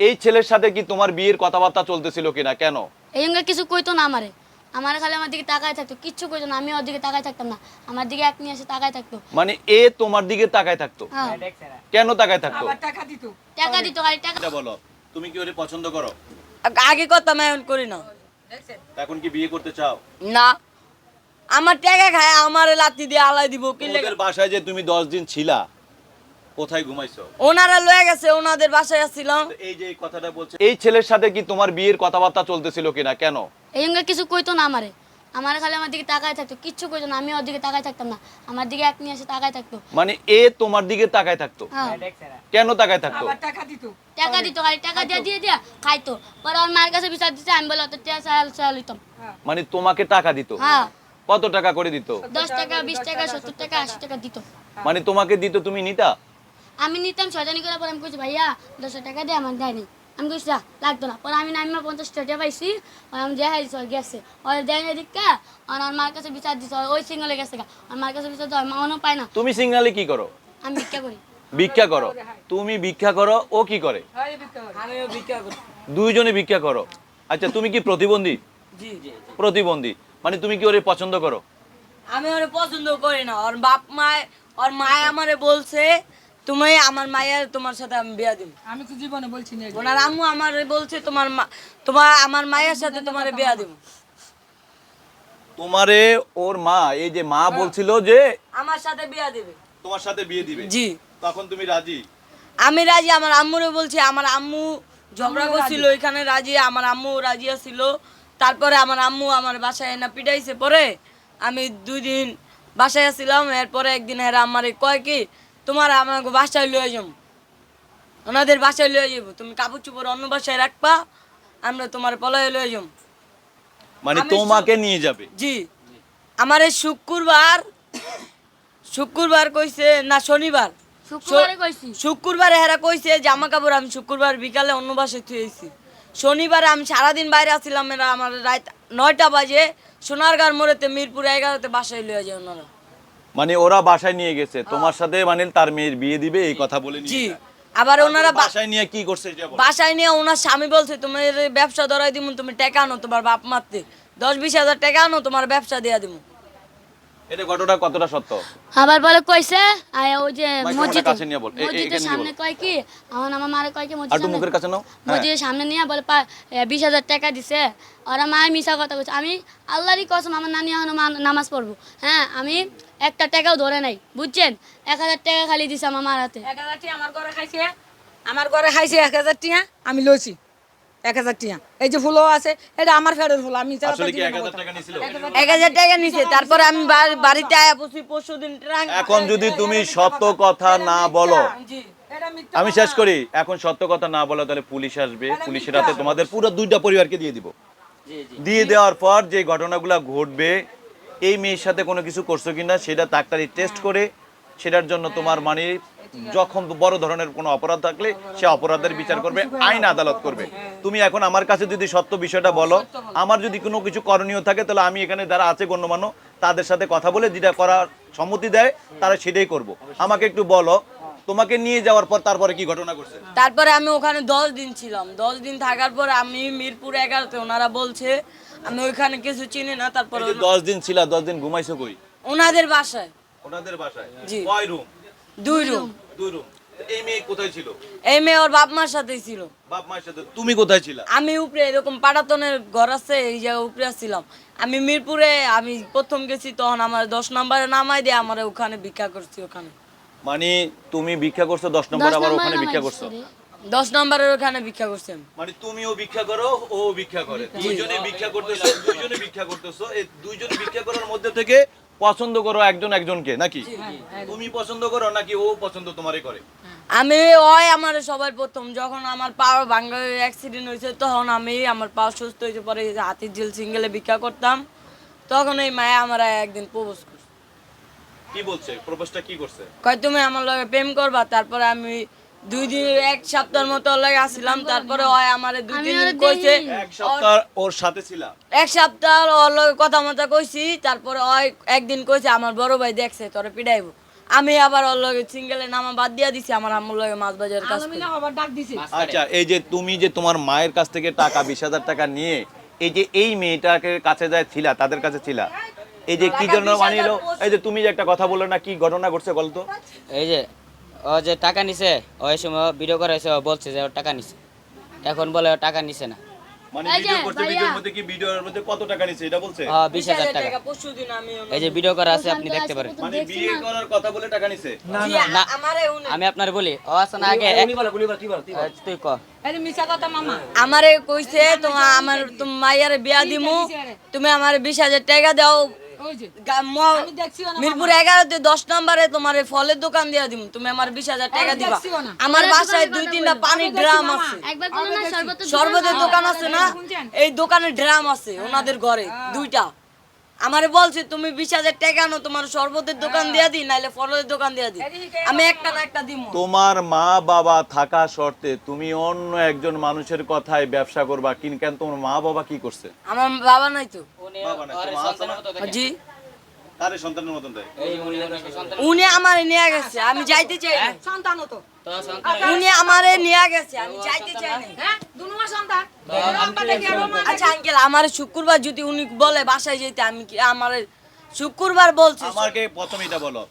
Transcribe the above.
এই ছেলের সাথে কি তোমার বিয়ের কথাবার্তা চলতেছিল কিনা? কেন? এই জন্য কিছু কইতো না আমারে। আমার খালি আমার দিকে তাকায় থাকতো কিচ্ছু কইতো না আমি ওর দিকে তাকায় থাকতাম না। আমার দিকে এক নিয়ে এসে তাকায় থাকতো। মানে এ তোমার দিকে তাকায় থাকতো? হ্যাঁ। কেন তাকায় থাকতো? টাকা দিত। খালি টাকা এটা বলো তুমি কি ওরে পছন্দ করো? আগে করতাম এখন করি না। এখন কি বিয়ে করতে চাও? না। আমার টাকা খায় আমার লাতি দিয়ে আলাই দিব কি লেগে ওদের বাসায় যে তুমি দশ দিন ছিলা কোথায় ঘুমাইছো? ওনারা লয়ে গেছে ওনাদের বাসায় আসছিলাম। এই যে কথাটা বলছে এই ছেলের সাথে কি তোমার বিয়ের কথাবার্তা চলতেছিল কিনা? কেন? এই জন্য কিছু কইতো না আমারে। আমার খালি আমার দিকে তাকায় থাকতো কিচ্ছু কইতো না আমি ওর দিকে তাকায় থাকতাম না। আমার দিকে এক নিয়ে এসে তাকায় থাকতো। মানে এ তোমার দিকে তাকায় থাকতো? হ্যাঁ। কেন তাকায় থাকতো? টাকা দিত। খালি টাকা দিয়ে দিয়ে দিয়ে খাইতো। পরে ওর মার কাছে বিচার দিতে আমি বলে অত টাকা চাল চাল দিতাম মানে তোমাকে টাকা দিত? হ্যাঁ। কত টাকা করে দিত? দশ টাকা বিশ টাকা সত্তর টাকা আশি টাকা দিত। মানে তোমাকে দিত তুমি নিতা? আমি নিতাম ছয়জানি করার পর আমি কইছি ভাইয়া দশ টাকা দিয়ে আমার দেয়নি। আমি কইছি "যা, লাগতো না। পরে আমি নামিমা পঞ্চাশ টাকা পাইছি আর আমি দেখাই দিছি ওর গেছে। ওর দেয় না দিকা আর মার কাছে বিচার দিছে ওই সিঙ্গলে গেছে গা। আমার মার কাছে বিচার দেওয়া মাও পায় না। তুমি সিঙ্গালে কি করো? আমি ভিক্ষা করি। ভিক্ষা করো। তুমি ভিক্ষা করো ও কি করে? আমিও ভিক্ষা করি। দুইজনে ভিক্ষা করো। আচ্ছা তুমি কি প্রতিবন্ধী? জি জি। প্রতিবন্ধী। মানে তুমি কি ওরে পছন্দ করো? আমি ওরে পছন্দ করি না। ওর বাপ মায় ওর মায় আমারে বলছে তুমি আমার মায়ের তোমার সাথে আমি বিয়া দিব। আমি তো জীবনে বলছি না ওনার আম্মু আমারে বলছে তোমার মা তোমার আমার মায়ের সাথে তোমার বিয়া দিব। তোমারে ওর মা এই যে মা বলছিল যে আমার সাথে বিয়া দিবে। তোমার সাথে বিয়ে দিবে। জি। তখন তুমি রাজি? আমি রাজি আমার আম্মুরে বলছি আমার আম্মু ঝগড়া করছিল ওইখানে রাজি আমার আম্মু রাজি ছিল তারপরে আমার আম্মু আমার বাসায় এনে পিটাইছে। পরে আমি দুই দিন বাসায় আসছিলাম এরপরে একদিন হেরা আমার কয় কি তোমার আমাকে বাসায় লয়ে যাম ওনাদের বাসায় লয়ে যাব। তুমি কাপড় চুপড় অন্য বাসায় রাখবা আমরা তোমার পলায় লয়ে যাম মানে তোমাকে নিয়ে যাবে? জি। আমার এই শুক্রবার শুক্রবার কইছে না শনিবার? শুক্রবারে কইছি। শুক্রবারে হেরা কইছে জামা কাপড় আমি শুক্রবার বিকালে অন্য বাসায় থুয়েছি শনিবারে আমি সারাদিন বাইরে আসছিলাম এরা আমার রাত নয়টা বাজে। সোনারগাঁর মোড়েতে মিরপুর এগারোতে বাসায় লয়ে যায় ওনারা। মানে ওরা বাসায় নিয়ে গেছে। তোমার সাথে মানে তার মেয়ের বিয়ে দিবে এই কথা বলে নিয়ে জি। আবার ওনারা বাসায় নিয়ে কি করছে বাসায় নিয়ে ওনার স্বামী বলছে তোমার ব্যবসা ধরাই দিব তুমি টাকা আনো তোমার বাপ মারতে। দশ বিশ হাজার টাকা আনো তোমার ব্যবসা দেওয়া দিব এটা ঘটনা কতটা সত্য? আবার বলে কইছে ওই যে মসজিদ কাছে নিয়ে বল। মসজিদের সামনে কয় কি? আমার আমার মারে কয় কি আর মুখের কাছে নাও। হ্যাঁ। মসজিদের সামনে নিয়ে বলে পা- এ, বিশ হাজার টাকা দিছে। ওরা মা মিশা কথা বলছে। আমি আল্লাহরই কসম আমার নানি এখনও নামাজ পড়ব। হ্যাঁ আমি একটা টাকাও ধরে নাই বুঝছেন? এক হাজার টাকা খালি দিছে আমার মার হাতে। এক হাজার টিয়া আমার ঘরে খাইছে। আমার ঘরে খাইছে এক হাজার টিয়া আমি লইছি। এক হাজার টিয়া। এই যে ফুলও আছে এটা আমার ফেরের ফুল আমি এক হাজার টাকা নিছে তারপরে আমি বাড়িতে আয়া পরশু দিন এখন যদি তুমি সত্য কথা না বলো আমি শেষ করি। এখন সত্য কথা না বলো তাহলে পুলিশ আসবে। পুলিশের হাতে তোমাদের পুরো দুইটা পরিবারকে দিয়ে দিব। দিয়ে দেওয়ার পর যে ঘটনাগুলো ঘটবে এই মেয়ের সাথে কোনো কিছু করছ কিনা সেটা ডাক্তারি টেস্ট করে সেটার জন্য তোমার মানে যখন বড় ধরনের কোনো অপরাধ থাকলে সে অপরাধের বিচার করবে আইন আদালত করবে। তুমি এখন আমার কাছে যদি সত্য বিষয়টা বলো আমার যদি কোনো কিছু করণীয় থাকে তাহলে আমি এখানে যারা আছে গণ্যমান্য তাদের সাথে কথা বলে যেটা করার সম্মতি দেয় তারা সেটাই করব। আমাকে একটু বলো তোমাকে নিয়ে যাওয়ার পর তারপরে কি ঘটনা করছে তারপরে আমি ওখানে দশ দিন ছিলাম। দশ দিন থাকার পর আমি মিরপুর এগারোতে ওনারা বলছে আমি ওইখানে কিছু চিনি না তারপরে দশ দিন ছিল দশ দিন ঘুমাইছো কই? ওনাদের বাসায়। ওনাদের বাসায়? কয় রুম দুই রুম দুই রুম এই মেয়ে কোথায় ছিল? এই মেয়ে ওর বাপ মার সাথেই ছিল। বাপ মায়ের সাথে। তুমি কোথায় ছিলা? আমি উপরে এরকম পাটাতনের ঘর আছে এই জায়গায় উপরে ছিলাম। আমি মিরপুরে আমি প্রথম গেছি তখন আমার দশ নম্বরে নামাই দিয়ে আমার ওখানে ভিক্ষা করছি ওখানে। মানে তুমি ভিক্ষা করছ দশ নম্বর আবার ওখানে ভিক্ষা করছ? দশ নম্বরের ওখানে ভিক্ষা করছি আমি। মানে তুমিও ভিক্ষা করো ও ভিক্ষা করে। দুইজনে ভিক্ষা করতেছো দুইজনে ভিক্ষা করতেছো। এই দুইজনে ভিক্ষা করার মধ্যে থেকে পছন্দ করো একজন একজনকে নাকি? তুমি পছন্দ করো নাকি ও পছন্দ তোমারে করে? আমি ওই আমার সবার প্রথম যখন আমার পা ভাঙ্গা অ্যাক্সিডেন্ট হয়েছে তখন আমি আমার পা সুস্থ হয়েছে পরে হাতির ঝিল সিঙ্গেলে ভিক্ষা করতাম তখন এই মায়া আমার একদিন প্রবোজ করছে। কি বলছে? প্রপোজটা কি করছে? কয় তুমি আমার লগে প্রেম করবা তারপরে আমি দুই দিন এক সপ্তাহের মতো লগে তারপরে ওই আমার দুই তিন দিন কইছে এক সপ্তাহ ওর সাথে ছিলা এক সপ্তাহ ওর লগে কথা মতো কইছি তারপরে ওই একদিন কইছে আমার বড় ভাই দেখছে তোরে পিডাইবো। আমি আবার ওর লগে সিঙ্গেলে নামা বাদ দিয়া দিছি আমার আম্মুর লগে মাছ বাজারের কাজ আলমিনা আবার ডাক দিছে। আচ্ছা এই যে তুমি যে তোমার মায়ের কাছ থেকে টাকা বিশ হাজার টাকা নিয়ে এই যে এই মেয়েটাকে কাছে যায় ছিলা তাদের কাছে ছিলা এই যে কি জন্য মানিলো এই যে তুমি যে একটা কথা বলল না কি ঘটনা ঘটছে বলতো? এই যে ও যে টাকা নিছে ওই সময় ভিডিও করে এসে ও বলছে যে ও টাকা নিছে। এখন বলে ও টাকা নিছে না। মানে ভিডিও ভাইয়া। ভিডিওর মধ্যে কি ভিডিওর মধ্যে কত টাকা নিছে এটা বলছে? বিশ হাজার টাকা। পরশু দিন আমি এই যে ভিডিও করা আছে আপনি দেখতে পারেন। মানে বিয়ে করার কথা বলে টাকা নিছে? না। আমারে উনি- আমি আপনার বলি ও আছে না আগে এ, তুই ক। এই যে মিছা কথা মামা। আমারে কইছে তোমার আমার তুমি মাইয়ারে বিয়া দিমু। তুমি আমার বিশ হাজার টাকা দাও মিরপুর এগারোতে দশ নম্বরে তোমার ফলের দোকান দিয়া দিমু। তুমি আমার বিশ হাজার টাকা দিবা। আমার বাসায় দুই তিনটা পানির ড্রাম আছে। শরবতের দোকান আছে? না? এই দোকানের ড্রাম আছে ওনাদের ঘরে দুইটা। আমারে বলছে তুমি বিশ হাজার টাকা আনো তোমার শরবতের দোকান দিয়া দিই নাইলে ফলের দোকান দিয়া দিই। আমি একটা না একটা দিব তোমার মা বাবা থাকা শর্তে তুমি অন্য একজন মানুষের কথায় ব্যবসা করবা কিন কেন তোমার মা বাবা কি করছে? আমার বাবা নাই তো। জি। তারে সন্তানের মতন তাই উনি আমার উনি নিয়ে গেছে আমি যাইতে চাই সন্তান তো উনি আমারে নিয়ে গেছে আমি যাইতে চাই না? হ্যাঁ? আচ্ছা আঙ্কেল আমার শুক্রবার যদি উনি বলে বাসায় যেতে আমি কি আমার শুক্রবার বলছি আমাকে প্রথমে এটা বলো।